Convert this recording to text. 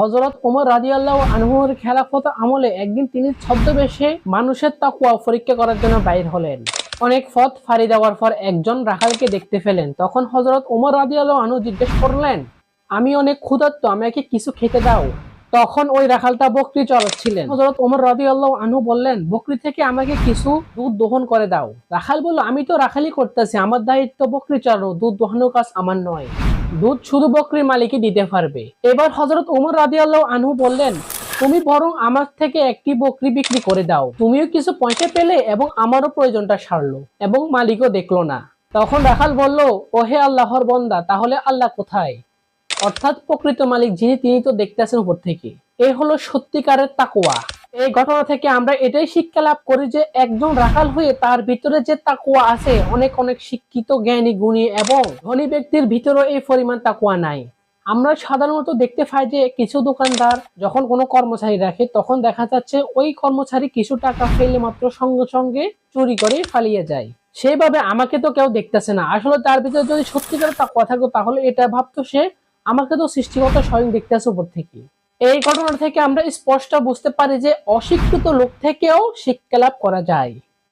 হজরত ওমর রাজিয়াল্লাহ আনহুর খেলাফত আমলে একদিন তিনি ছদ্মবেশে মানুষের তাকুয়া পরীক্ষা করার জন্য বাইর হলেন। অনেক পথ ফাড়ি দেওয়ার পর একজন রাখালকে দেখতে পেলেন। তখন হজরত ওমর রাজিয়াল্লাহ আনহু জিজ্ঞেস করলেন, আমি অনেক ক্ষুধার্ত আমাকে কিছু খেতে দাও। তখন ওই রাখালটা বকরি চড়াচ্ছিলেন। হজরত ওমর রাজি আল্লাহ আনহু বললেন, বকরি থেকে আমাকে কিছু দুধ দোহন করে দাও। রাখাল বলল, আমি তো রাখালি করতেছি, আমার দায়িত্ব বকরি চড়ানো, দুধ দহনের কাজ আমার নয়। দুধ শুধু বকরির মালিকই দিতে পারবে। এবার হজরত উমর রাজি আল্লাহ আনহু বললেন, তুমি বরং আমার থেকে একটি বকরি বিক্রি করে দাও। তুমিও কিছু পয়সা পেলে এবং আমারও প্রয়োজনটা সারলো এবং মালিকও দেখল না। তখন রাখাল বলল, ওহে আল্লাহর বন্দা, তাহলে আল্লাহ কোথায়? অর্থাৎ প্রকৃত মালিক যিনি, তিনি তো দেখতেছেন উপর থেকে। এ হলো সত্যিকারের তাকুয়া এই ঘটনা থেকে আমরা এটাই শিক্ষা লাভ করি যে একজন রাখাল হয়ে তার ভিতরে যে তাকুয়া আছে, অনেক অনেক শিক্ষিত, জ্ঞানী, গুণী এবং ধনী ব্যক্তির ভিতরেও এই পরিমাণ তাকুয়া নাই। আমরা সাধারণত দেখতে পাই যে কিছু দোকানদার যখন কোনো কর্মচারী রাখে, তখন দেখা যাচ্ছে ওই কর্মচারী কিছু টাকা ফেলে মাত্র সঙ্গে সঙ্গে চুরি করে ফালিয়ে যায়। সেইভাবে আমাকে তো কেউ দেখতেছে না। আসলে তার ভিতরে যদি সত্যিকার তাকুয়া থাকতো তাহলে এটা ভাবতো সে আমাকে তো সৃষ্টিগত স্বয়ং দেখতেছে উপর থেকে। এই ঘটনা থেকে আমরা স্পষ্ট বুঝতে পারি যে অশিক্ষিত লোক থেকেও শিক্ষা লাভ করা যায়।